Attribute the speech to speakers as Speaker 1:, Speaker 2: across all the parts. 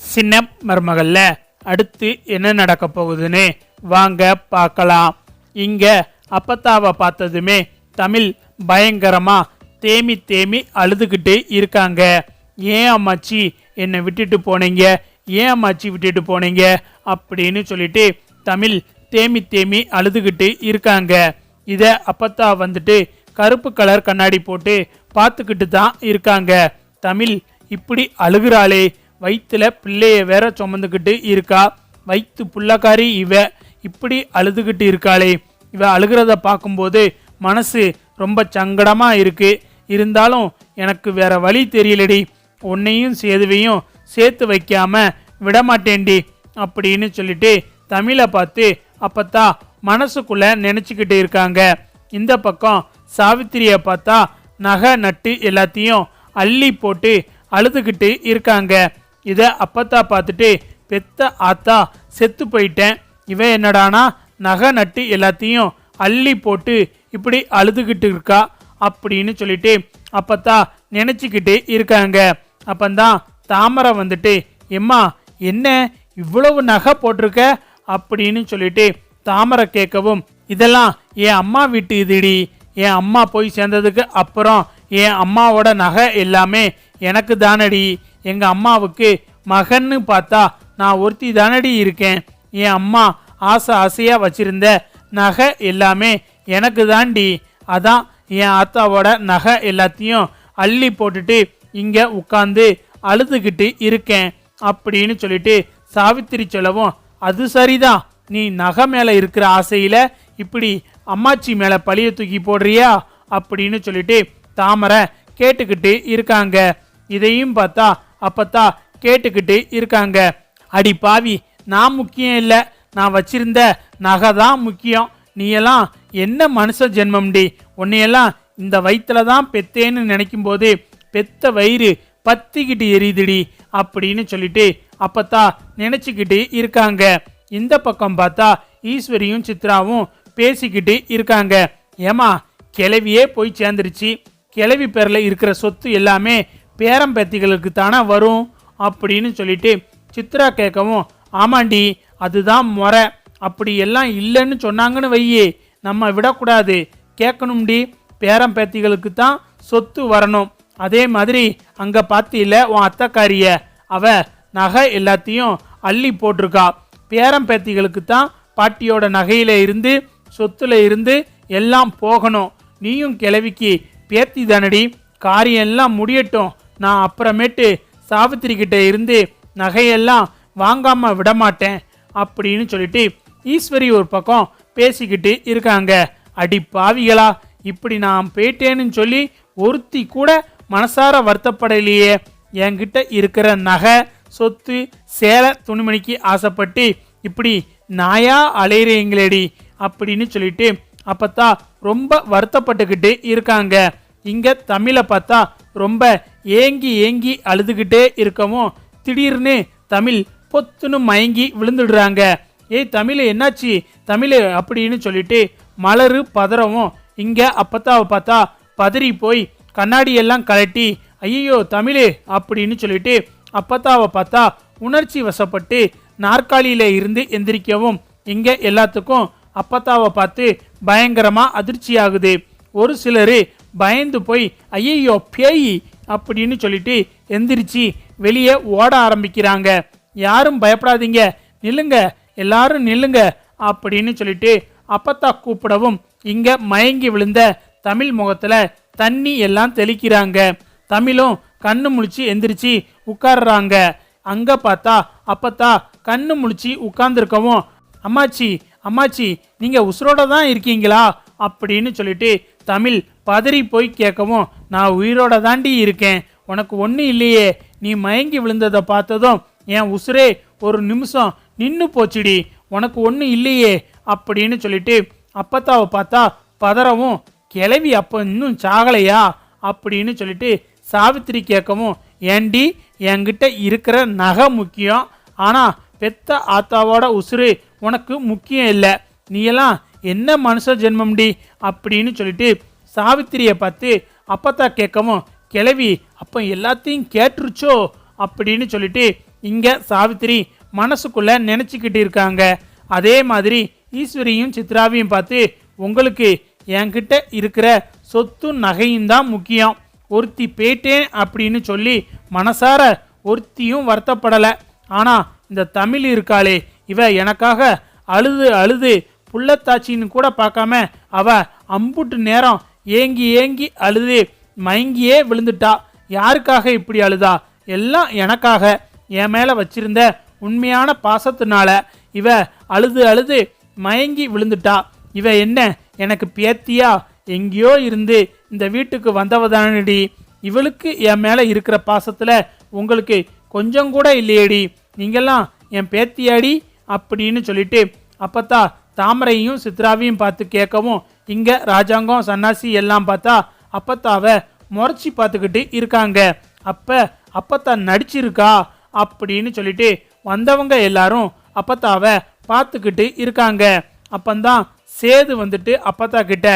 Speaker 1: சின்ன மருமகள்ல. அடுத்து என்ன நடக்க போகுதுன்னு? வாங்க பார்க்கலாம். இங்க அப்பத்தாவை பார்த்ததுமே தமிழ் பயங்கரமா தேமி தேமி அழுதுகிட்டு இருக்காங்க. ஏன் அம்மாச்சி என்னை விட்டுட்டு போனீங்க? ஏன் அம்மாச்சி விட்டுட்டு போனீங்க? அப்படின்னு சொல்லிட்டு தமிழ் தேமி தேமி அழுதுகிட்டு இருக்காங்க. இதை அப்பத்தா வந்துட்டு கருப்பு கலர் கண்ணாடி போட்டு பார்த்துக்கிட்டு தான் இருக்காங்க. தமிழ் இப்படி அழுகுறாளே. வயிற்றில் பிள்ளைய வேற சுமந்துக்கிட்டு இருக்கா? வயிற்று புள்ளக்காரி இவ. இப்படி அழுதுகிட்டு இருக்காளே. இவ அழுகிறத பார்க்கும்போது மனசு ரொம்ப சங்கடமாக இருக்குது இருந்தாலும் எனக்கு வேற வழி தெரியலடி. உன்னையும் சேதுவையும் சேர்த்து வைக்காம விடமாட்டேன்டி அப்படின்னு சொல்லிட்டு தமிழை பார்த்து அப்பத்தா மனசுக்குள்ள நினச்சிக்கிட்டு இருக்காங்க. இந்த பக்கம் சாவித்திரியை பார்த்தா நகை நட்டு எல்லாத்தையும் அள்ளி போட்டு அழுதுகிட்டு இருக்காங்க. இதை அப்பத்தா பார்த்துட்டு பெத்த ஆத்தா செத்து போயிட்டேன். இவன் என்னடானா நகை நட்டு எல்லாத்தையும் அள்ளி போட்டு இப்படி அழுதுகிட்டு இருக்கா அப்படின்னு சொல்லிட்டு அப்பத்தா நினச்சிக்கிட்டே இருக்காங்க. அப்பந்தான் தாமரை வந்துட்டு எம்மா என்ன இவ்வளவு நகை போட்டிருக்க? அப்படின்னு சொல்லிட்டு தாமரை கேட்கவும் இதெல்லாம் என் அம்மா வீட்டு இதுடி. என் அம்மா போய் சேர்ந்ததுக்கு அப்புறம் என் அம்மாவோட நகை எல்லாமே எனக்கு தானடி. எங்கள் அம்மாவுக்கு மகன்னு பார்த்தா நான் ஒருத்தி தானடி இருக்கேன். என் அம்மா ஆசை ஆசையாக வச்சிருந்த நகை எல்லாமே எனக்கு தாண்டி அதான் என் ஆத்தாவோட நகை எல்லாத்தையும் அள்ளி போட்டுட்டு இங்கே உட்காந்து அழுதுகிட்டு இருக்கேன் அப்படின்னு சொல்லிட்டு சாவித்திரி சொல்லவும் அது சரிதான். நீ நகை மேலே இருக்கிற ஆசையில் இப்படி அம்மாச்சி மேலே பழிய தூக்கி போடுறியா? அப்படின்னு சொல்லிட்டு தாமரை கேட்டுக்கிட்டு இருக்காங்க. இதையும் பார்த்தா அப்பத்தா கேட்டுக்கிட்டு இருக்காங்க. அடி பாவி நான் முக்கியம் இல்லை. நான் வச்சிருந்த நகை தான் முக்கியம். நீயெல்லாம் என்ன மனுஷ ஜென்மம்டி உன்னையெல்லாம் இந்த வயிற்றுல தான் பெத்தேன்னு நினைக்கும் போது பெத்த வயிறு பத்திக்கிட்டு எரியுதுடி அப்படின்னு சொல்லிட்டு அப்பத்தா நினச்சிக்கிட்டு இருக்காங்க. இந்த பக்கம் பார்த்தா ஈஸ்வரியும் சித்ராவும் பேசிக்கிட்டு இருக்காங்க. ஏமா கிளவியே போய் சேர்ந்துருச்சு. கிளவி பேரில் இருக்கிற சொத்து எல்லாமே பேரம்பேத்திகளுக்கு தானே வரும் அப்படின்னு சொல்லிட்டு சித்ரா கேட்கவும் ஆமாண்டி அதுதான் முறை. அப்படி எல்லாம் இல்லைன்னு சொன்னாங்கன்னு வையே நம்ம விடக்கூடாது. கேட்கணும்டி. பேரம்பேத்திகளுக்கு தான் சொத்து வரணும். அதே மாதிரி அங்கே பார்த்தியில உன் அத்தக்காரிய அவ நகை எல்லாத்தையும் அள்ளி போட்டிருக்கா. பேரம்பேத்திகளுக்கு தான் பாட்டியோட நகையில் இருந்து சொத்துல இருந்து எல்லாம் போகணும். நீயும் கிளவிக்கு பேத்தி தானடி. காரியம் எல்லாம் முடியட்டும். நான் அப்புறமேட்டு சாவித்திரி கிட்ட இருந்து நகையெல்லாம் வாங்காம விடமாட்டேன் அப்படின்னு சொல்லிட்டு ஈஸ்வரி ஒரு பக்கம் பேசிக்கிட்டு இருக்காங்க. அடி பாவிகளா இப்படி நான் போயிட்டேன்னு சொல்லி ஒருத்தி கூட மனசார வருத்தப்படலையே. என்கிட்ட இருக்கிற நகை சொத்து சேலை துணிமணிக்கு ஆசைப்பட்டு இப்படி நாயா அலையிறீங்களேடி அப்படின்னு சொல்லிட்டு அப்பத்தா ரொம்ப வருத்தப்பட்டுக்கிட்டு இருக்காங்க. இங்கே தமிழை பார்த்தா ரொம்ப ஏங்கி ஏங்கி அழுதுகிட்டே இருக்கவும் திடீர்னு தமிழ் பொத்துன்னு மயங்கி விழுந்துடுறாங்க. ஏய் தமிழ் என்னாச்சு? தமிழ் அப்படின்னு சொல்லிட்டு மலர் பதறவும் இங்கே அப்பத்தாவை பார்த்தா பதறி போய் கண்ணாடியெல்லாம் கலட்டி ஐயோ தமிழ் அப்படின்னு சொல்லிட்டு அப்பத்தாவை பார்த்தா உணர்ச்சி வசப்பட்டு நாற்காலியில் இருந்து எந்திரிக்கவும் இங்கே எல்லாத்துக்கும் அப்பத்தாவை பார்த்து பயங்கரமாக அதிர்ச்சி ஆகுது ஒரு சிலர் பயந்து போய் ஐயையோ பேய்! அப்படின்னு சொல்லிட்டு எந்திரிச்சு வெளியே ஓட ஆரம்பிக்கிறாங்க. யாரும் பயப்படாதீங்க. நில்லுங்க. எல்லாரும் நில்லுங்க. அப்படின்னு சொல்லிட்டு அப்பத்தா கூப்பிடவும் இங்கே மயங்கி விழுந்த தமிழ் முகத்தில் தண்ணி எல்லாம் தெளிக்கிறாங்க. தமிழும் கண்ணு முழிச்சு எந்திரிச்சு உட்கார்றாங்க. அங்கே பார்த்தா அப்பத்தா கண்ணு முழிச்சு உட்கார்ந்துருக்கவும் அம்மாச்சி அம்மாச்சி நீங்கள் உசுரோட தான் இருக்கீங்களா? அப்படின்னு சொல்லிட்டு தமிழ் பதறி போய் கேட்கவும் நான் உயிரோட தாண்டி இருக்கேன். உனக்கு ஒன்றும் இல்லையே. நீ மயங்கி விழுந்ததை பார்த்ததும் என் உசுரே ஒரு நிமிஷம் நின்று போச்சுடி. உனக்கு ஒன்றும் இல்லையே. அப்படின்னு சொல்லிட்டு அப்பத்தாவை பார்த்தா பதறவும் கிளவி அப்போ இன்னும் சாகலையா? அப்படின்னு சொல்லிட்டு சாவித்திரி கேட்கவும் ஏண்டி என்கிட்ட இருக்கிற நகை முக்கியம். ஆனால் பெத்த ஆத்தாவோட உசுறு உனக்கு முக்கியம் இல்லை. நீயெல்லாம் என்ன மனுஷ ஜென்மம்டி? அப்படின்னு சொல்லிட்டு சாவித்திரியை பார்த்து அப்பத்தா கேட்கவும் கிளவி அப்போ எல்லாத்தையும் கேட்டுருச்சோ? அப்படின்னு சொல்லிட்டு இங்கே சாவித்திரி மனசுக்குள்ள நினச்சிக்கிட்டு இருக்காங்க. அதே மாதிரி ஈஸ்வரியும் சித்ராவையும் பார்த்து உங்களுக்கு என்கிட்ட இருக்கிற சொத்தும் நகையும் தான் முக்கியம். ஒருத்தி போயிட்டேன் அப்படின்னு சொல்லி மனசார ஒருத்தியும் வருத்தப்படலை. ஆனால் இந்த தமிழ் இருக்காளே இவ எனக்காக அழுது அழுது புள்ளத்தாச்சின்னு கூட பார்க்காம அவ அம்புட்டு நேரம் ஏங்கி ஏங்கி அழுது மயங்கியே விழுந்துட்டா. யாருக்காக இப்படி அழுதா? எல்லாம் எனக்காக. என் மேலே வச்சிருந்த உண்மையான பாசத்தினால இவ அழுது அழுது மயங்கி விழுந்துட்டா. இவ என்ன எனக்கு பேத்தியா? எங்கேயோ இருந்து இந்த வீட்டுக்கு வந்தவதானடி? இவளுக்கு என் மேலே இருக்கிற பாசத்தில் உங்களுக்கு கொஞ்சம் கூட இல்லையேடி. நீங்கெல்லாம் என் பேத்தியாடி? அப்படின்னு சொல்லிட்டு அப்பத்தா தாமரையும் சித்ராவையும் பார்த்து கேட்கவும் இங்கே ராஜாங்கம் சன்னாசி எல்லாம் பார்த்தா அப்பத்தாவை முறைச்சி பார்த்துக்கிட்டு இருக்காங்க. அப்போ அப்பத்தா நடிச்சிருக்கா? அப்படின்னு சொல்லிட்டு வந்தவங்க எல்லாரும் அப்பத்தாவை பார்த்துக்கிட்டு இருக்காங்க. அப்பந்தான் சேது வந்துட்டு அப்பத்தா கிட்ட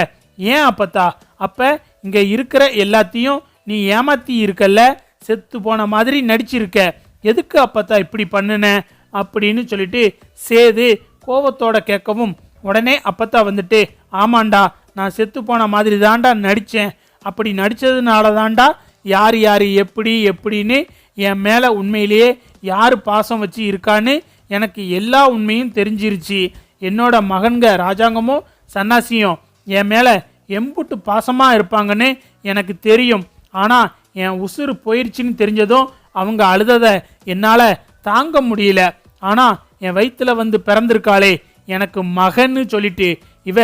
Speaker 1: ஏன் அப்பத்தா அப்போ இங்கே இருக்கிற எல்லாத்தையும் நீ ஏமாத்தி இருக்கல்ல? செத்து போன மாதிரி நடிச்சிருக்க. எதுக்கு அப்பத்தா இப்படி பண்ணுன? அப்படின்னு சொல்லிட்டு சேது கோவத்தோட கேட்கவும் உடனே அப்பத்தா வந்துட்டு ஆமாண்டா நான் செத்து போன மாதிரி தாண்டா நடித்தேன் அப்படி நடித்ததுனால தாண்டா யார் யார் எப்படி எப்படின்னு என் மேலே உண்மையிலேயே யார் பாசம் வச்சு இருக்கான்னு எனக்கு எல்லா உண்மையும் தெரிஞ்சிருச்சு. என்னோட மகன்க ராஜாங்கமும் சன்னாசியும் என் மேலே எம்புட்டு பாசமாக இருப்பாங்கன்னு எனக்கு தெரியும். ஆனால் என் உசுறு போயிருச்சுன்னு தெரிஞ்சதும் அவங்க அழுததை என்னால் தாங்க முடியல. ஆனால் என் வயிற்றுல வந்து பிறந்திருக்காளே எனக்கு மகன்னு சொல்லிட்டு இவ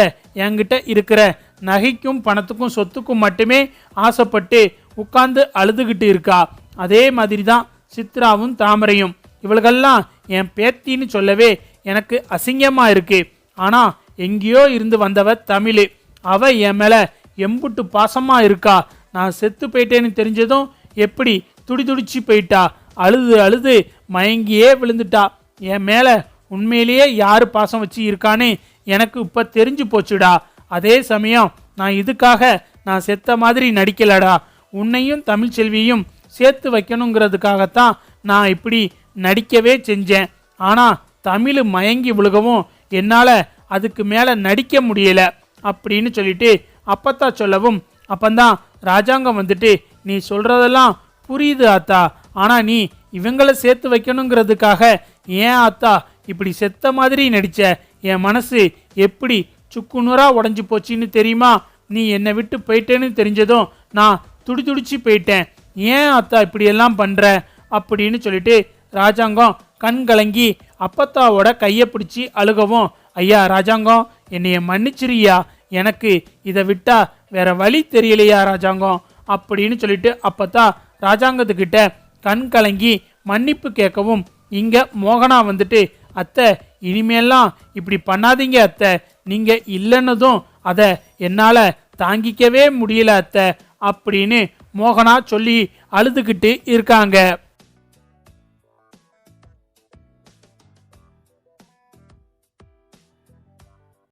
Speaker 1: என்கிட்ட இருக்கிற நகைக்கும் பணத்துக்கும் சொத்துக்கும் மட்டுமே ஆசைப்பட்டு உட்கார்ந்து அழுதுகிட்டு இருக்கா. அதே மாதிரி தான் சித்ராவும் தாமரையும். இவளுகெல்லாம் என் பேத்தின்னு சொல்லவே எனக்கு அசிங்கமாக இருக்கு. ஆனால் எங்கேயோ இருந்து வந்தவ தமிழ். அவ என் மேலே எம்புட்டு பாசமாக இருக்கா. நான் செத்து போயிட்டேன்னு தெரிஞ்சதும் எப்படி துடிதுடிச்சு போயிட்டா. அழுது அழுது மயங்கியே விழுந்துட்டா. என் மேலே உண்மையிலேயே யார் பாசம் வச்சு இருக்கானே எனக்கு இப்போ தெரிஞ்சு போச்சுடா. அதே சமயம் நான் இதுக்காக நான் செத்த மாதிரி நடிக்கலடா. உன்னையும் தமிழ்ச்செல்வியும் சேர்த்து வைக்கணுங்கிறதுக்காகத்தான் நான் இப்படி நடிக்கவே செஞ்சேன். ஆனால் தமிழ் மயங்கி விழுகவும் என்னால் அதுக்கு மேலே நடிக்க முடியல அப்படின்னு சொல்லிட்டு அப்பத்தா சொல்லவும் அப்பந்தான் ராஜாங்கம் வந்துட்டு நீ சொல்கிறதெல்லாம் புரியுது ஆத்தா. ஆனால் நீ இவங்களை சேர்த்து வைக்கணுங்கிறதுக்காக ஏன் ஆத்தா இப்படி செத்த மாதிரி நடிச்ச என் மனசு எப்படி சுக்குநூறாக உடஞ்சி போச்சுன்னு தெரியுமா? நீ என்னை விட்டு போயிட்டேன்னு தெரிஞ்சதும் நான் துடி துடிச்சு போயிட்டேன். ஏன் அத்தா இப்படியெல்லாம் பண்ணுற அப்படின்னு சொல்லிட்டு ராஜாங்கம் கண் கலங்கி அப்பத்தாவோட கையை பிடிச்சி அழுகவும் ஐயா ராஜாங்கம் என்னைய மன்னிச்சிரியா எனக்கு இதை விட்டா வேற வழி தெரியலையா ராஜாங்கம்? அப்படின்னு சொல்லிட்டு அப்பத்தா ராஜாங்கத்துக்கிட்ட கண் கலங்கி மன்னிப்பு கேட்கவும். இங்கே மோகனா வந்துட்டு அத்தை இனிமேல்லாம் இப்படி பண்ணாதீங்க அத்தை. நீங்கள் இல்லைன்னதும் அதை என்னால் தாங்கிக்கவே முடியல அத்தை அப்படின்னு மோகனா சொல்லி அழுதுகிட்டு இருக்காங்க.